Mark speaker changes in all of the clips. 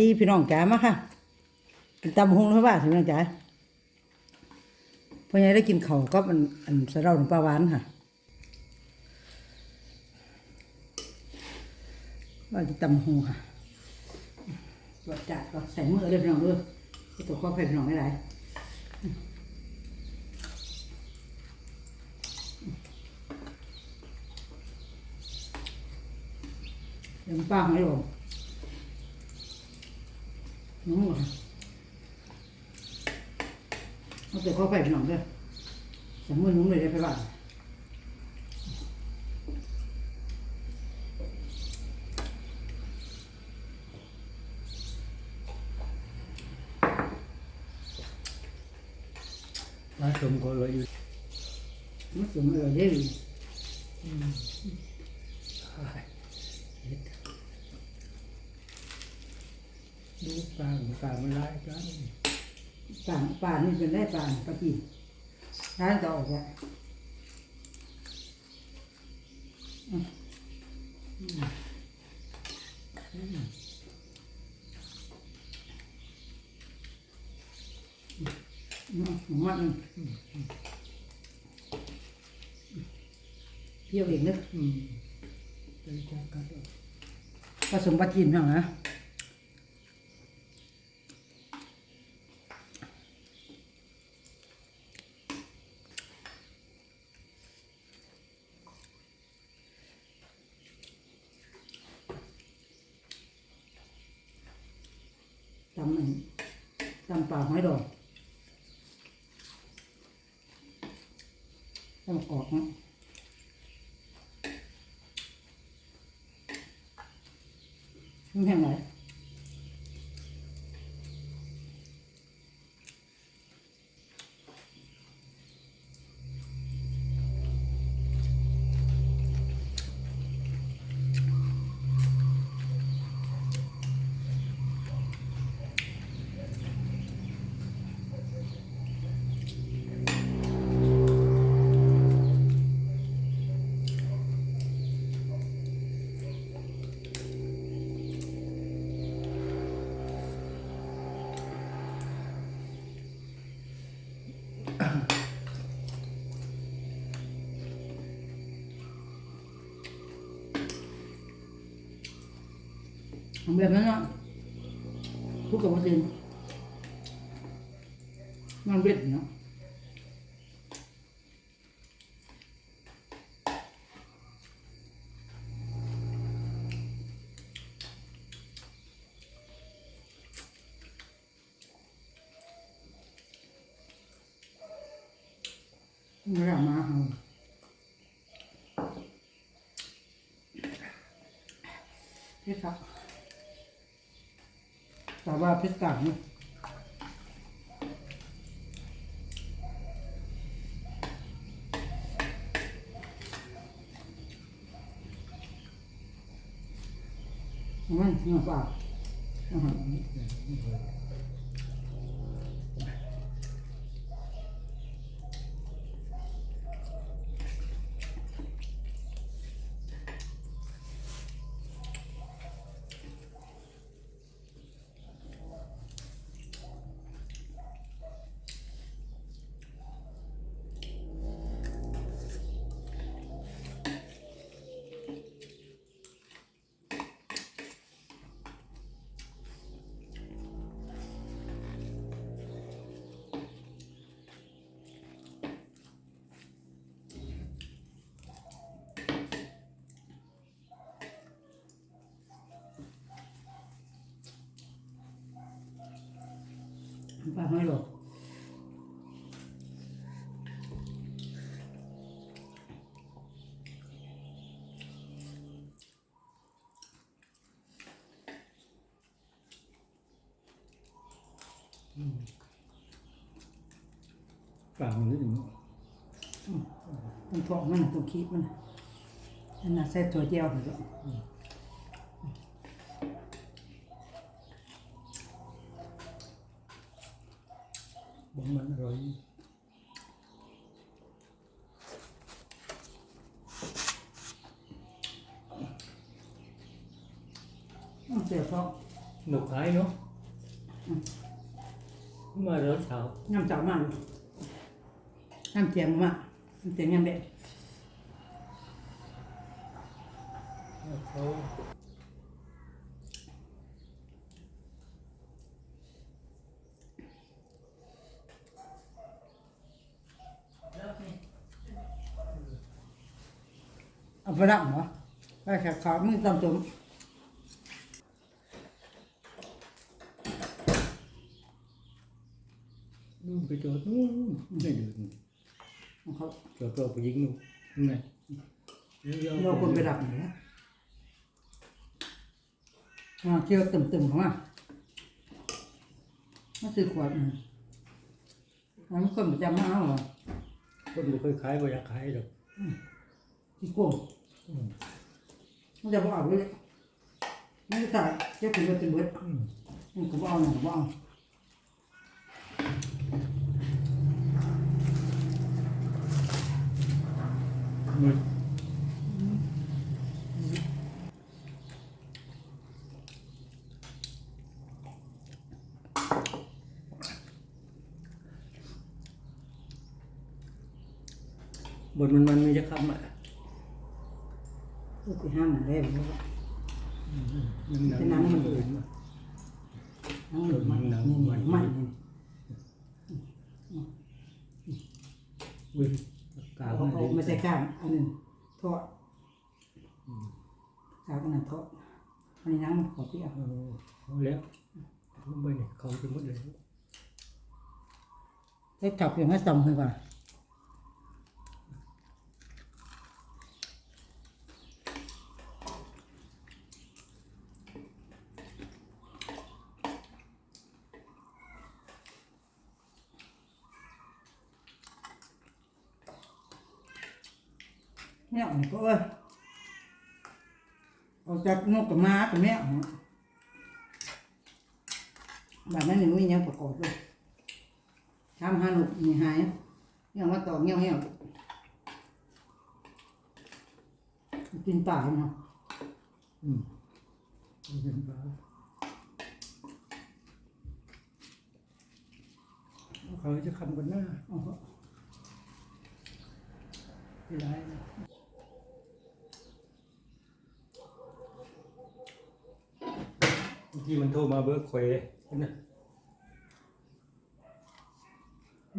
Speaker 1: ดีพี่น้องจ๋ามาค่ะกินตำหงแล้วว่าพี่น้องจ๋าพ่อใหญ่ได้กินเขากับอันอันสะเดาหนงปลาหวานค่ะว่าจะตำหงค่ะรสจัดก็ใส่มือเลยพี่น้องด้วยตัวข้อไผ่พี่น้องไม่ไรเดี๋ยวป้าให้ลง น้องเหรอเอาแต่ข้อไปพี่น้องเด้อสามมือนุ้งเลยได้ไปบ้าน
Speaker 2: มาชมก็เลยอยู่
Speaker 1: มันสมเออเด้อ
Speaker 2: ดูกลาง กลางมันไล่กัน
Speaker 1: ป่าป่านี่เป็นได้ป่าปะกี้ร้านจะออกว่ามันเที่ยวเองนึก
Speaker 2: อืมไปจากกันเอา
Speaker 1: ผสมปลาจีนเนาะฮะ ตำอันตำปลาหอยดองตำกอกนะมันแห้งไหม แบบนั้นเนาะพูดกับว่าจริงมันเบ็ดเนาะไม่ได้มาเอาเฮ้ยครับ แต่ว่าเพชรต่างนี่ยไม่เนื้อ ปล่าอาหารอันนี้ปลาไม่หลอก
Speaker 2: กลางนิดหนึ่ง
Speaker 1: ต้องทอกมันน่ะต้องคีบมันน่ะอันน่ะใส่ถั่วเจียวเหรอ
Speaker 2: บอกมันอร่อย
Speaker 1: ต้องเสียบเพราะ
Speaker 2: อืหนุกหายเนาะมาแล้วเช้า
Speaker 1: น้ำจับมากเลยน้ำเจียงมากน้ำเจียงยังเด็ก
Speaker 2: เเอา
Speaker 1: ไปดับเหรอไปแขกขาวมึงตำจม
Speaker 2: นู่นไปจอดนู่นไม่เดิน
Speaker 1: ของเขา
Speaker 2: จอดตัวไปยิงนู่นนั่นไง
Speaker 1: เราคนไปดับหน่อยนะอ่าเกี่ยวตึมๆของมามาซื้อขวดหนึ่งอันนี้คนประจำมาเอาเหรอ
Speaker 2: คนไม่เคยขายก็อยากขายหรอก
Speaker 1: ที่โกง มันจะบ่เอาเลยไม่ได้ขายเจ้าเป็นเบิดเป็นเบิด
Speaker 2: อืม
Speaker 1: มันก็บ่เอาหนึ่งบ่เอา
Speaker 2: มันบนมันมันมีจะคำอะ
Speaker 1: ลูกไปห้ามมันได้บ่รู้ว่า
Speaker 2: มันหนัง
Speaker 1: เป็นหนังมัน
Speaker 2: อื่นมา
Speaker 1: นั่งหนึ่งมัน
Speaker 2: หนัง
Speaker 1: นี่
Speaker 2: มัน
Speaker 1: นี่มันนี่
Speaker 2: วิ่งกา
Speaker 1: เอา
Speaker 2: วมัน
Speaker 1: เอา
Speaker 2: เด็
Speaker 1: ไม่ใช่ก้างอันหนึ่งทอดกางอันนั้นทอดอันนี้นั่งมันขอเปรี้ยว
Speaker 2: เออเอาแล้วลงไปเนี่ยเขาจะหมดเลย
Speaker 1: ได้จับอย่างนั้นจำเลยว่า เนี่ยมันก็เอ้ยออกจากนกกับม้ากับแมวเนี่ยแบบนั้นนี่มีหยังประกอบเลยทำหานุกนี่หายยังว่าต่อเงี้ยวเงี้ยวกินป่าเนาะ
Speaker 2: อืมเอาเป็นปลาเขาจะคำกันหน้า
Speaker 1: เอาเถอ
Speaker 2: ที่ร้ายนะเมื่อ กี้มันโทรมาเบิร์เควนะ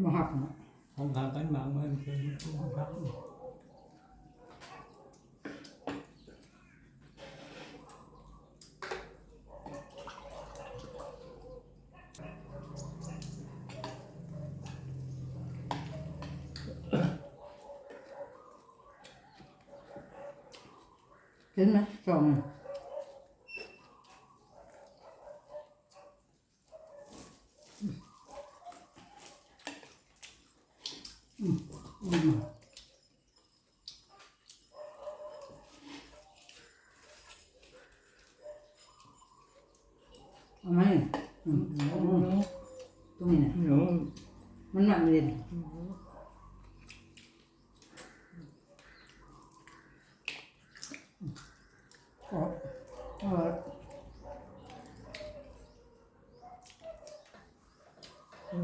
Speaker 1: มาหักนะ
Speaker 2: ห้องทางกันบางมันเป็นห้องพัก
Speaker 1: เห็นไหมสองอะอืมอืม เอาไหมอืมเอาเอาตรงนี้นะ
Speaker 2: เนาะ
Speaker 1: มันมันเลยอ๋อเออ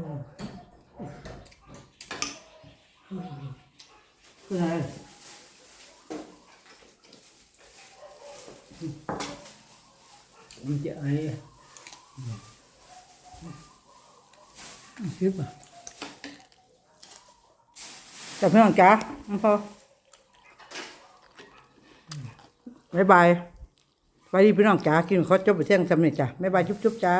Speaker 1: คืออะไร
Speaker 2: มั นจะไอ
Speaker 1: คลิปอะจับพี่น้องจ้าน้องพ่อบายบายไปดีพี่น้องจ้ากินข้าวจบไปเที่ยงสำเร็จจ้ะบ๊ายบายจุ๊บจุ๊บจ้า